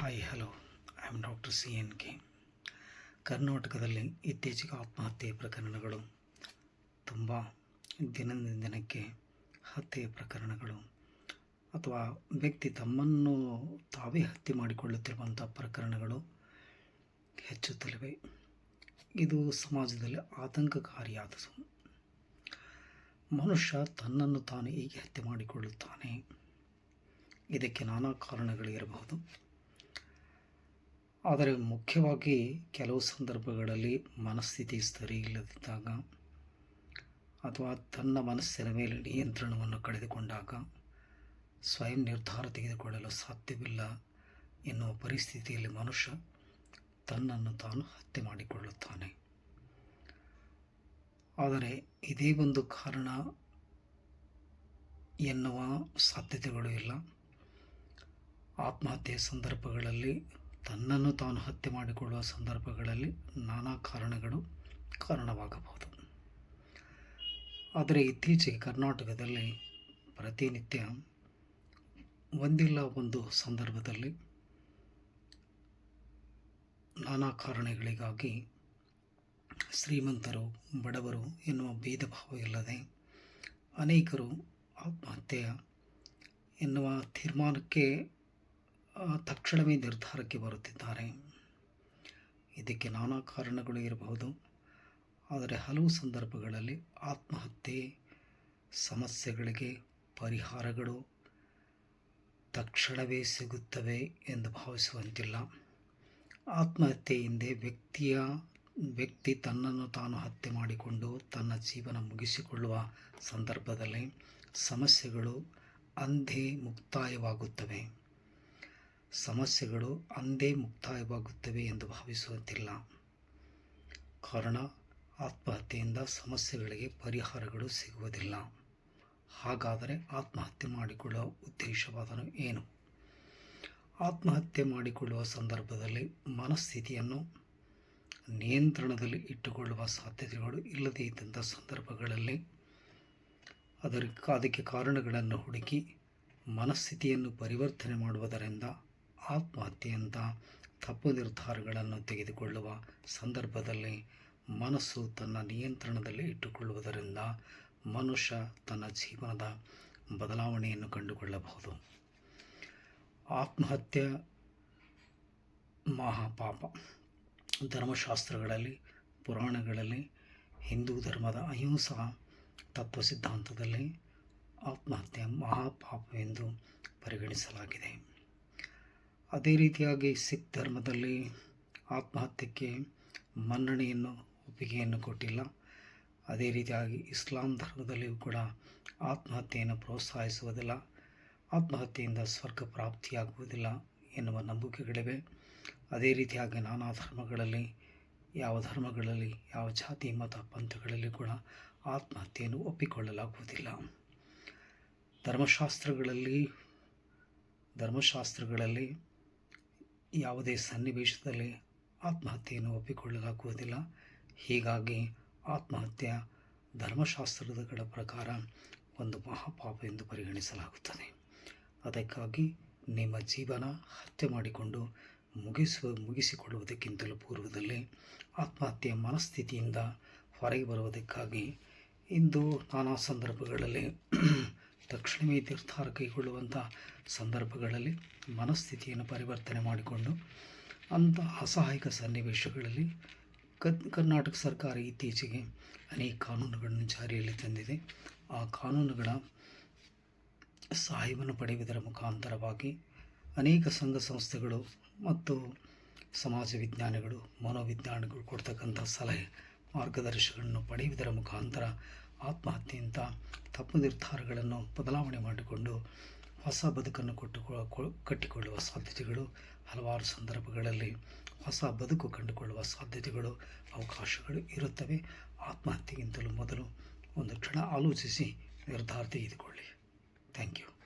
Hi hello I am doctor C N K ಕರ್ನಾಟಕದಲ್ಲಿ ಇತ್ತೀಚೆಗೆ ಆತ್ಮಹತ್ಯೆ ಪ್ರಕರಣಗಳು, ತುಂಬ ದಿನದಿಂದ ದಿನಕ್ಕೆ ಹತ್ಯೆ ಪ್ರಕರಣಗಳು, ಅಥವಾ ವ್ಯಕ್ತಿ ತಮ್ಮನ್ನು ತಾವೇ ಹತ್ಯೆ ಮಾಡಿಕೊಳ್ಳುತ್ತಿರುವಂಥ ಪ್ರಕರಣಗಳು ಹೆಚ್ಚುತ್ತಲಿವೆ ಇದು ಸಮಾಜದಲ್ಲಿ ಆತಂಕಕಾರಿಯಾದದು ಮನುಷ್ಯ ತನ್ನನ್ನು ತಾನು ಹೀಗೆ ಹತ್ಯೆ ಮಾಡಿಕೊಳ್ಳುತ್ತಾನೆ, ಇದಕ್ಕೆ ನಾನಾ ಕಾರಣಗಳಿರಬಹುದು. ಆದರೆ ಮುಖ್ಯವಾಗಿ ಕೆಲವು ಸಂದರ್ಭಗಳಲ್ಲಿ ಮನಸ್ಥಿತಿ ಸರಿ ಇಲ್ಲದಿದ್ದಾಗ ಅಥವಾ ತನ್ನ ಮನಸ್ಸಿನ ಮೇಲೆ ನಿಯಂತ್ರಣವನ್ನು ಕಳೆದುಕೊಂಡಾಗ ಸ್ವಯಂ ನಿರ್ಧಾರ ತೆಗೆದುಕೊಳ್ಳಲು ಸಾಧ್ಯವಿಲ್ಲ ಎನ್ನುವ ಪರಿಸ್ಥಿತಿಯಲ್ಲಿ ಮನುಷ್ಯ ತನ್ನನ್ನು ತಾನು ಹತ್ಯೆ ಮಾಡಿಕೊಳ್ಳುತ್ತಾನೆ. ಆದರೆ ಇದೇ ಒಂದು ಕಾರಣ ಎನ್ನುವ ಸಾಧ್ಯತೆಗಳು ಇಲ್ಲ. ಆತ್ಮಹತ್ಯೆ ಸಂದರ್ಭಗಳಲ್ಲಿ ತನ್ನನ್ನು ತಾನು ಹತ್ಯೆ ಮಾಡಿಕೊಳ್ಳುವ ಸಂದರ್ಭಗಳಲ್ಲಿ ನಾನಾ ಕಾರಣಗಳು ಕಾರಣವಾಗಬಹುದು. ಆದರೆ ಇತ್ತೀಚೆಗೆ ಕರ್ನಾಟಕದಲ್ಲಿ ಪ್ರತಿನಿತ್ಯ ಒಂದಿಲ್ಲ ಒಂದು ಸಂದರ್ಭದಲ್ಲಿ ನಾನಾ ಕಾರಣಗಳಿಗಾಗಿ ಶ್ರೀಮಂತರು, ಬಡವರು ಎನ್ನುವ ಭೇದ ಭಾವ ಇಲ್ಲದೆ ಅನೇಕರು ಆತ್ಮಹತ್ಯೆಯ ಎನ್ನುವ ತೀರ್ಮಾನಕ್ಕೆ ತಕ್ಷಣವೇ ನಿರ್ಧಾರಕ್ಕೆ ಬರುತ್ತಿದ್ದಾರೆ. ಇದಕ್ಕೆ ನಾನಾ ಕಾರಣಗಳು ಇರಬಹುದು. ಆದರೆ ಹಲವು ಸಂದರ್ಭಗಳಲ್ಲಿ ಆತ್ಮಹತ್ಯೆ, ಸಮಸ್ಯೆಗಳಿಗೆ ಪರಿಹಾರಗಳು ತಕ್ಷಣವೇ ಸಿಗುತ್ತವೆ ಎಂದು ಭಾವಿಸುವಂತಿಲ್ಲ. ಆತ್ಮಹತ್ಯೆ ಹಿಂದೆ ವ್ಯಕ್ತಿಯ, ವ್ಯಕ್ತಿ ತನ್ನನ್ನು ತಾನು ಹತ್ಯೆ ಮಾಡಿಕೊಂಡು ತನ್ನ ಜೀವನ ಮುಗಿಸಿಕೊಳ್ಳುವ ಸಂದರ್ಭದಲ್ಲಿ ಸಮಸ್ಯೆಗಳು ಅಂದೇ ಮುಕ್ತಾಯವಾಗುತ್ತವೆ. ಸಮಸ್ಯೆಗಳು ಅಂದೇ ಮುಕ್ತಾಯವಾಗುತ್ತವೆ ಎಂದು ಭಾವಿಸುವಂತಿಲ್ಲ. ಕಾರಣ, ಆತ್ಮಹತ್ಯೆಯಿಂದ ಸಮಸ್ಯೆಗಳಿಗೆ ಪರಿಹಾರಗಳು ಸಿಗುವುದಿಲ್ಲ. ಹಾಗಾದರೆ ಆತ್ಮಹತ್ಯೆ ಮಾಡಿಕೊಳ್ಳುವ ಉದ್ದೇಶವಾದನು ಏನು? ಆತ್ಮಹತ್ಯೆ ಮಾಡಿಕೊಳ್ಳುವ ಸಂದರ್ಭದಲ್ಲಿ ಮನಸ್ಥಿತಿಯನ್ನು ನಿಯಂತ್ರಣದಲ್ಲಿ ಇಟ್ಟುಕೊಳ್ಳುವ ಸಾಧ್ಯತೆಗಳು ಇಲ್ಲದೇ ಇದ್ದಂಥ ಸಂದರ್ಭಗಳಲ್ಲಿ ಅದರ, ಅದಕ್ಕೆ ಕಾರಣಗಳನ್ನು ಹುಡುಕಿ ಮನಸ್ಥಿತಿಯನ್ನು ಪರಿವರ್ತನೆ ಮಾಡುವುದರಿಂದ ಆತ್ಮಹತ್ಯೆಯಂಥ ತಪ್ಪು ನಿರ್ಧಾರಗಳನ್ನು ತೆಗೆದುಕೊಳ್ಳುವ ಸಂದರ್ಭದಲ್ಲಿ ಮನಸ್ಸು ತನ್ನ ನಿಯಂತ್ರಣದಲ್ಲಿ ಇಟ್ಟುಕೊಳ್ಳುವುದರಿಂದ ಮನುಷ್ಯ ತನ್ನ ಜೀವನದ ಬದಲಾವಣೆಯನ್ನು ಕಂಡುಕೊಳ್ಳಬಹುದು. ಆತ್ಮಹತ್ಯೆ ಮಹಾಪಾಪ. ಧರ್ಮಶಾಸ್ತ್ರಗಳಲ್ಲಿ, ಪುರಾಣಗಳಲ್ಲಿ, ಹಿಂದೂ ಧರ್ಮದ ಅಹಿಂಸಾ ತತ್ವ ಸಿದ್ಧಾಂತದಲ್ಲಿ ಆತ್ಮಹತ್ಯೆ ಮಹಾಪಾಪವೆಂದು ಪರಿಗಣಿಸಲಾಗಿದೆ. ಅದೇ ರೀತಿಯಾಗಿ ಸಿಖ್ ಧರ್ಮದಲ್ಲಿ ಆತ್ಮಹತ್ಯೆಗೆ ಮನ್ನಣೆಯನ್ನು, ಒಪ್ಪಿಗೆಯನ್ನು ಕೊಟ್ಟಿಲ್ಲ. ಅದೇ ರೀತಿಯಾಗಿ ಇಸ್ಲಾಂ ಧರ್ಮದಲ್ಲಿಯೂ ಕೂಡ ಆತ್ಮಹತ್ಯೆಯನ್ನು ಪ್ರೋತ್ಸಾಹಿಸುವುದಿಲ್ಲ, ಆತ್ಮಹತ್ಯೆಯಿಂದ ಸ್ವರ್ಗ ಪ್ರಾಪ್ತಿಯಾಗುವುದಿಲ್ಲ ಎನ್ನುವ ನಂಬಿಕೆಗಳಿವೆ. ಅದೇ ರೀತಿಯಾಗಿ ನಾನಾ ಧರ್ಮಗಳಲ್ಲಿ, ಯಾವ ಧರ್ಮಗಳಲ್ಲಿ, ಯಾವ ಜಾತಿ, ಮತ, ಪಂಥಗಳಲ್ಲಿ ಕೂಡ ಆತ್ಮಹತ್ಯೆಯನ್ನು ಒಪ್ಪಿಕೊಳ್ಳಲಾಗುವುದಿಲ್ಲ. ಧರ್ಮಶಾಸ್ತ್ರಗಳಲ್ಲಿ ಧರ್ಮಶಾಸ್ತ್ರಗಳಲ್ಲಿ ಯಾವುದೇ ಸನ್ನಿವೇಶದಲ್ಲಿ ಆತ್ಮಹತ್ಯೆಯನ್ನು ಒಪ್ಪಿಕೊಳ್ಳಲಾಗುವುದಿಲ್ಲ. ಹೀಗಾಗಿ ಆತ್ಮಹತ್ಯೆ ಧರ್ಮಶಾಸ್ತ್ರಗಳ ಪ್ರಕಾರ ಒಂದು ಮಹಾಪಾಪ ಎಂದು ಪರಿಗಣಿಸಲಾಗುತ್ತದೆ. ಅದಕ್ಕಾಗಿ ನಿಮ್ಮ ಜೀವನ ಹತ್ಯೆ ಮಾಡಿಕೊಂಡು ಮುಗಿಸುವ, ಮುಗಿಸಿಕೊಳ್ಳುವುದಕ್ಕಿಂತಲೂ ಪೂರ್ವದಲ್ಲಿ ಆತ್ಮಹತ್ಯೆಯ ಮನಸ್ಥಿತಿಯಿಂದ ಹೊರಗೆ ಬರುವುದಕ್ಕಾಗಿ ಇಂದು ನಾನಾ ಸಂದರ್ಭಗಳಲ್ಲಿ ತಕ್ಷಣವೇ ನಿರ್ಧಾರ ಕೈಗೊಳ್ಳುವಂಥ ಸಂದರ್ಭಗಳಲ್ಲಿ ಮನಸ್ಥಿತಿಯನ್ನು ಪರಿವರ್ತನೆ ಮಾಡಿಕೊಂಡು ಅಂಥ ಅಸಹಾಯಕ ಸನ್ನಿವೇಶಗಳಲ್ಲಿ ಕರ್ನಾಟಕ ಸರ್ಕಾರ ಇತ್ತೀಚೆಗೆ ಅನೇಕ ಕಾನೂನುಗಳನ್ನು ಜಾರಿಯಲ್ಲಿ ತಂದಿದೆ. ಆ ಕಾನೂನುಗಳ ಸಹಾಯವನ್ನು ಪಡೆಯುವುದರ ಮುಖಾಂತರವಾಗಿ ಅನೇಕ ಸಂಘ ಸಂಸ್ಥೆಗಳು ಮತ್ತು ಸಮಾಜ ವಿಜ್ಞಾನಿಗಳು, ಮನೋವಿಜ್ಞಾನಿಗಳು ಕೊಡ್ತಕ್ಕಂಥ ಸಲಹೆ ಮಾರ್ಗದರ್ಶನಗಳನ್ನು ಪಡೆಯುವುದರ ಮುಖಾಂತರ ಆತ್ಮಹತ್ಯೆಯಂಥ ತಪ್ಪು ನಿರ್ಧಾರಗಳನ್ನು ಬದಲಾವಣೆ ಮಾಡಿಕೊಂಡು ಹೊಸ ಬದುಕನ್ನು ಕೊಟ್ಟು ಕಟ್ಟಿಕೊಳ್ಳುವ ಸಾಧ್ಯತೆಗಳು ಹಲವಾರು ಸಂದರ್ಭಗಳಲ್ಲಿ ಹೊಸ ಬದುಕು ಕಂಡುಕೊಳ್ಳುವ ಸಾಧ್ಯತೆಗಳು, ಅವಕಾಶಗಳು ಇರುತ್ತವೆ. ಆತ್ಮಹತ್ಯೆಗಿಂತಲೂ ಮೊದಲು ಒಂದು ಕ್ಷಣ ಆಲೋಚಿಸಿ ನಿರ್ಧಾರ ತೆಗೆದುಕೊಳ್ಳಿ. Thank you.